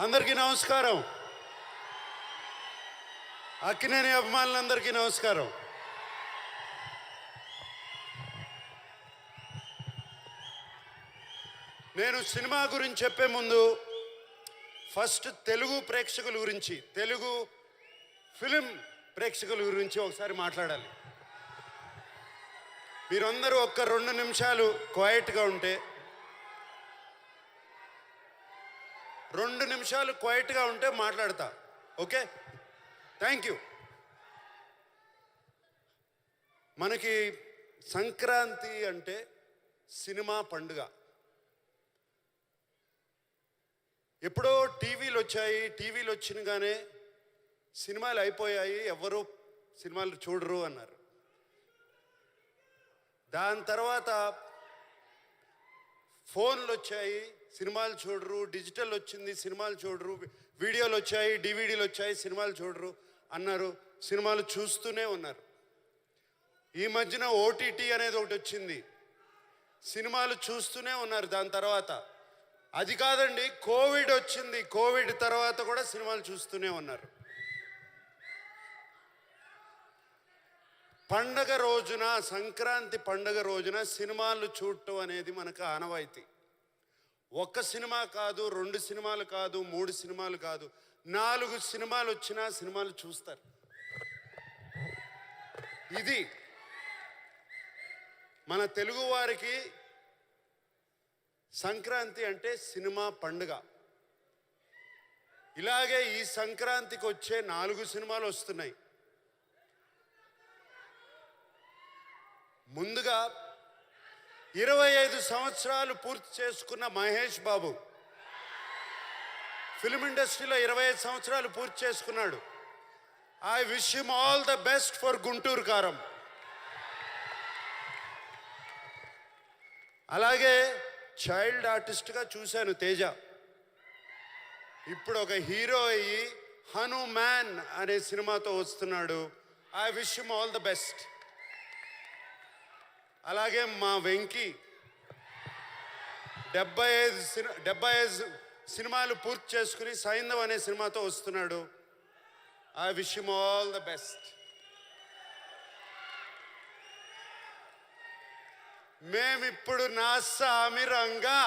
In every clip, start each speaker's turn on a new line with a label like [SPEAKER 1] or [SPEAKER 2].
[SPEAKER 1] అందరికీ నమస్కారం. అక్కినేని అభిమానులందరికీ నమస్కారం. నేను సినిమా గురించి చెప్పే ముందు ఫస్ట్ తెలుగు ప్రేక్షకుల గురించి తెలుగు ఫిలిం ప్రేక్షకుల గురించి ఒకసారి మాట్లాడాలి. మీరందరూ ఒక్క రెండు నిమిషాలు క్వైట్గా ఉంటే రెండు నిమిషాలు క్వైట్గా ఉంటే మాట్లాడతా. ఓకే? Thank you. మనకి సంక్రాంతి అంటే సినిమా పండుగ. ఎప్పుడో టీవీలు వచ్చాయి టీవీలు వచ్చినగానే సినిమాలు అయిపోయాయి ఎవరు సినిమాలు చూడరు అన్నారు. దాని తర్వాత ఫోన్లు వచ్చాయి సినిమాలు చూడరు డిజిటల్ వచ్చింది సినిమాలు చూడరు వీడియోలు వచ్చాయి డివిడీలు వచ్చాయి సినిమాలు చూడరు అన్నారు. సినిమాలు చూస్తూనే ఉన్నారు. ఈ మధ్యన ఓటీటీ అనేది ఒకటి వచ్చింది. సినిమాలు చూస్తూనే ఉన్నారు దాని తర్వాత. అది కాదండి కోవిడ్ వచ్చింది. కోవిడ్ తర్వాత కూడా సినిమాలు చూస్తూనే ఉన్నారు. పండగ రోజున సంక్రాంతి పండగ రోజున సినిమాలు చూడటం అనేది మనకు ఆనవాయితీ. ఒక్క సినిమా కాదు రెండు సినిమాలు కాదు మూడు సినిమాలు కాదు నాలుగు సినిమాలు వచ్చినా సినిమాలు చూస్తారు. ఇది మన తెలుగు వారికి సంక్రాంతి అంటే సినిమా పండుగ. ఇలాగే ఈ సంక్రాంతికి వచ్చే నాలుగు సినిమాలు వస్తున్నాయి. ముందుగా ఇరవై ఐదు సంవత్సరాలు పూర్తి చేసుకున్న మహేష్ బాబు ఫిల్మ్ ఇండస్ట్రీలో ఇరవై ఐదు సంవత్సరాలు పూర్తి చేసుకున్నాడు. I wish him all the best for Guntur Kaaram. అలాగే చైల్డ్ ఆర్టిస్ట్గా చూశాను తేజ. ఇప్పుడు ఒక హీరో అయ్యి హనుమాన్ అనే సినిమాతో వస్తున్నాడు. I wish him all the best అలాగే మా వెంకీ డెబ్బై ఐదు సిని డెబ్బై ఐదు సినిమాలు పూర్తి చేసుకుని సైంధవ్ అనే సినిమాతో వస్తున్నాడు. I wish him all the best మేమిప్పుడు Naa సామిరంగా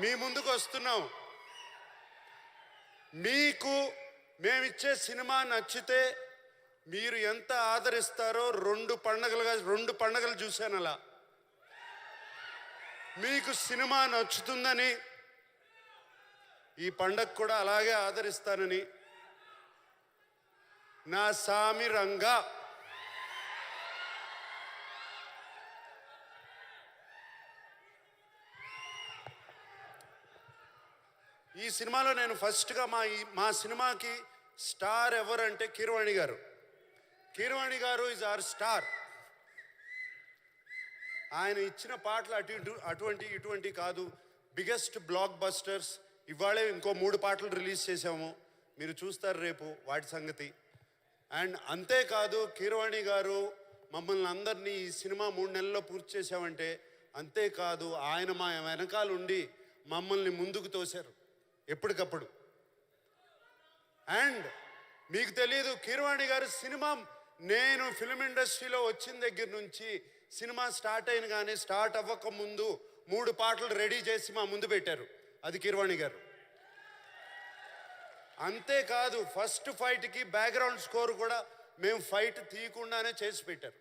[SPEAKER 1] మీ ముందుకు వస్తున్నాం. మీకు మేమిచ్చే సినిమా నచ్చితే మీరు ఎంత ఆదరిస్తారో రెండు పండగలుగా రెండు పండగలు చూశాను అలా. మీకు సినిమా నచ్చుతుందని ఈ పండగ కూడా అలాగే ఆదరిస్తానని. నా సామి రంగా. ఈ సినిమాలో నేను ఫస్ట్గా మా ఈ- మా సినిమాకి స్టార్ ఎవరంటే కిరవాణి గారు. కీరవాణి గారు ఇస్ ఆర్ స్టార్ ఆయన ఇచ్చిన పాటలు అటు ఇటు అటువంటి ఇటువంటి కాదు. బిగ్గెస్ట్ బ్లాక్ బస్టర్స్ ఇవాళే ఇంకో మూడు పాటలు రిలీజ్ చేసాము మీరు చూస్తారు రేపు వాటి సంగతి. అండ్ అంతేకాదు కీరవాణి గారు మమ్మల్ని అందరినీ ఈ సినిమా మూడు నెలల్లో పూర్తి చేశామంటే అంతేకాదు ఆయన మా వెనకాల ఉండి మమ్మల్ని ముందుకు తోశారు. ఎప్పటికప్పుడు. అండ్ మీకు తెలియదు కీరవాణి గారు సినిమా నేను ఫిలిం ఇండస్ట్రీలో వచ్చిన దగ్గర నుంచి సినిమా స్టార్ట్ అయిన కానీ స్టార్ట్ అవ్వక ముందు మూడు పాటలు రెడీ చేసి మా ముందు పెట్టారు. అది కిర్వాణి గారు. అంతేకాదు ఫస్ట్ ఫైట్కి బ్యాక్గ్రౌండ్ స్కోర్ కూడా మేము ఫైట్ తీయకుండానే చేసి పెట్టారు.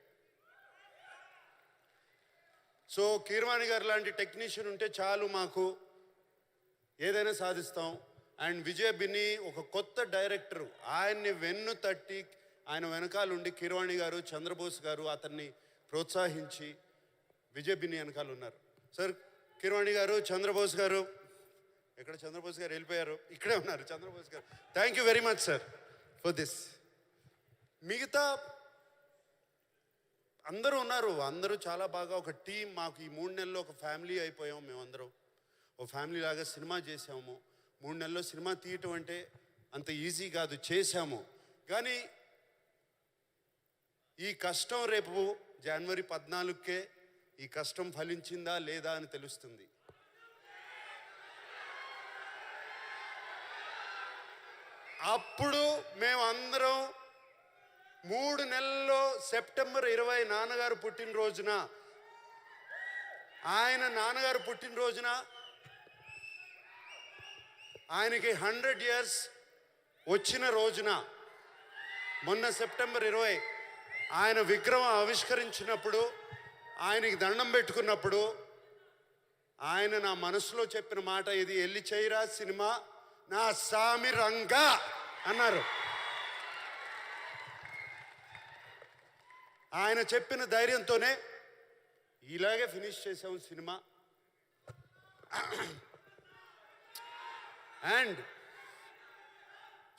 [SPEAKER 1] సో కీర్వాణి గారు లాంటి టెక్నీషియన్ ఉంటే చాలు మాకు ఏదైనా సాధిస్తాం. అండ్ విజయ్ బిని ఒక కొత్త డైరెక్టర్ ఆయన్ని వెన్ను తట్టి ఆయన వెనకాల ఉండి కిరవాణి గారు చంద్రబోస్ గారు అతన్ని ప్రోత్సహించి విజయ్ వెనకాల ఉన్నారు. సార్ కిరవాణి గారు చంద్రబోస్ గారు ఎక్కడ చంద్రబోస్ గారు వెళ్ళిపోయారు? ఇక్కడే ఉన్నారు Chandrabose garu. Thank you very much sir for this మిగతా అందరూ ఉన్నారు అందరూ చాలా బాగా ఒక టీం మాకు ఈ మూడు నెలల్లో ఒక ఫ్యామిలీ అయిపోయాం మేమందరం. ఓ ఫ్యామిలీ లాగా సినిమా చేసాము మూడు నెలల్లో సినిమా తీయటం అంటే అంత ఈజీ కాదు చేశాము. కానీ ఈ కష్టం రేపు జనవరి పద్నాలుగుకే ఈ కష్టం ఫలించిందా లేదా అని తెలుస్తుంది. అప్పుడు మేమందరం మూడు నెలల్లో సెప్టెంబర్ ఇరవై నాన్నగారు పుట్టినరోజున ఆయన నాన్నగారు పుట్టినరోజున ఆయనకి హండ్రెడ్ ఇయర్స్ వచ్చిన రోజున మొన్న సెప్టెంబర్ ఇరవై ఆయన విగ్రహం ఆవిష్కరించినప్పుడు ఆయనకి దండం పెట్టుకున్నప్పుడు ఆయన నా మనసులో చెప్పిన మాట ఇది ఎల్లి చేయరా సినిమా? నా సామి రంగా అన్నారు. ఆయన చెప్పిన ధైర్యంతోనే ఇలాగే ఫినిష్ చేసాము సినిమా. అండ్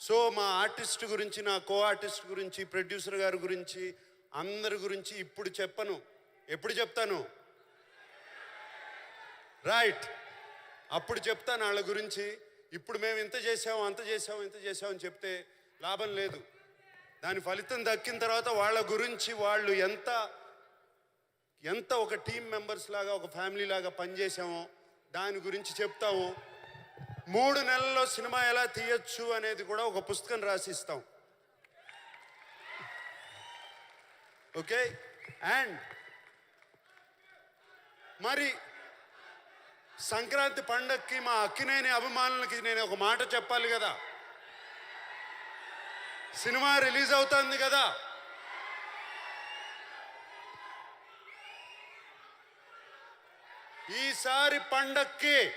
[SPEAKER 1] సో మా ఆర్టిస్ట్ గురించి నా కో ఆర్టిస్ట్ గురించి ప్రొడ్యూసర్ గారి గురించి అందరి గురించి ఇప్పుడు చెప్పను. ఎప్పుడు చెప్తాను? రైట్ అప్పుడు చెప్తాను వాళ్ళ గురించి. ఇప్పుడు మేము ఇంత చేసాము అంత చేసాము ఇంత చేసాం అని చెప్తే లాభం లేదు. దాని ఫలితం దక్కిన తర్వాత వాళ్ళ గురించి వాళ్ళు ఎంత ఎంత ఒక టీం మెంబర్స్ లాగా ఒక ఫ్యామిలీ లాగా పనిచేసామో దాని గురించి చెప్తాము. మూడు నెలల్లో సినిమా ఎలా తీయొచ్చు అనేది కూడా ఒక పుస్తకం రాసిస్తాం. ఓకే? అండ్ మరి సంక్రాంతి పండక్కి మా అక్కినేని అభిమానులకి నేను ఒక మాట చెప్పాలి కదా. సినిమా రిలీజ్ అవుతుంది కదా. ఈసారి పండక్కి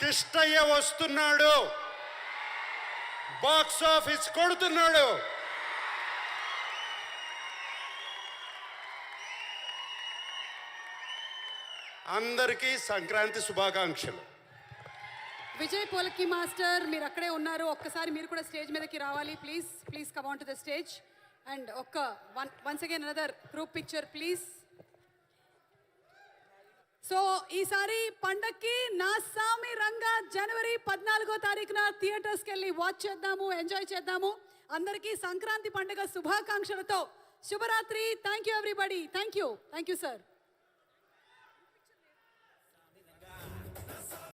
[SPEAKER 1] కిష్టయ్య వస్తున్నాడు. బాక్స్ ఆఫీస్ కొడుతున్నాడు. అందరికీ సంక్రాంతి శుభాకాంక్షలు.
[SPEAKER 2] విజయ్ పోలకి మాస్టర్ మీరు అక్కడే ఉన్నారు. ఒక్కసారి మీరు కూడా స్టేజ్ మీదకి రావాలి. Please please come on to the stage and ఒక్క one once again another group picture please so ఈసారి పండక్కి నా సామి రంగా జనవరి పద్నాలుగో తారీఖున థియేటర్స్కి వెళ్ళి వాచ్ చేద్దాము ఎంజాయ్ చేద్దాము. అందరికీ సంక్రాంతి పండుగ శుభాకాంక్షలతో. శుభరాత్రి. Thank you everybody thank you thank you sir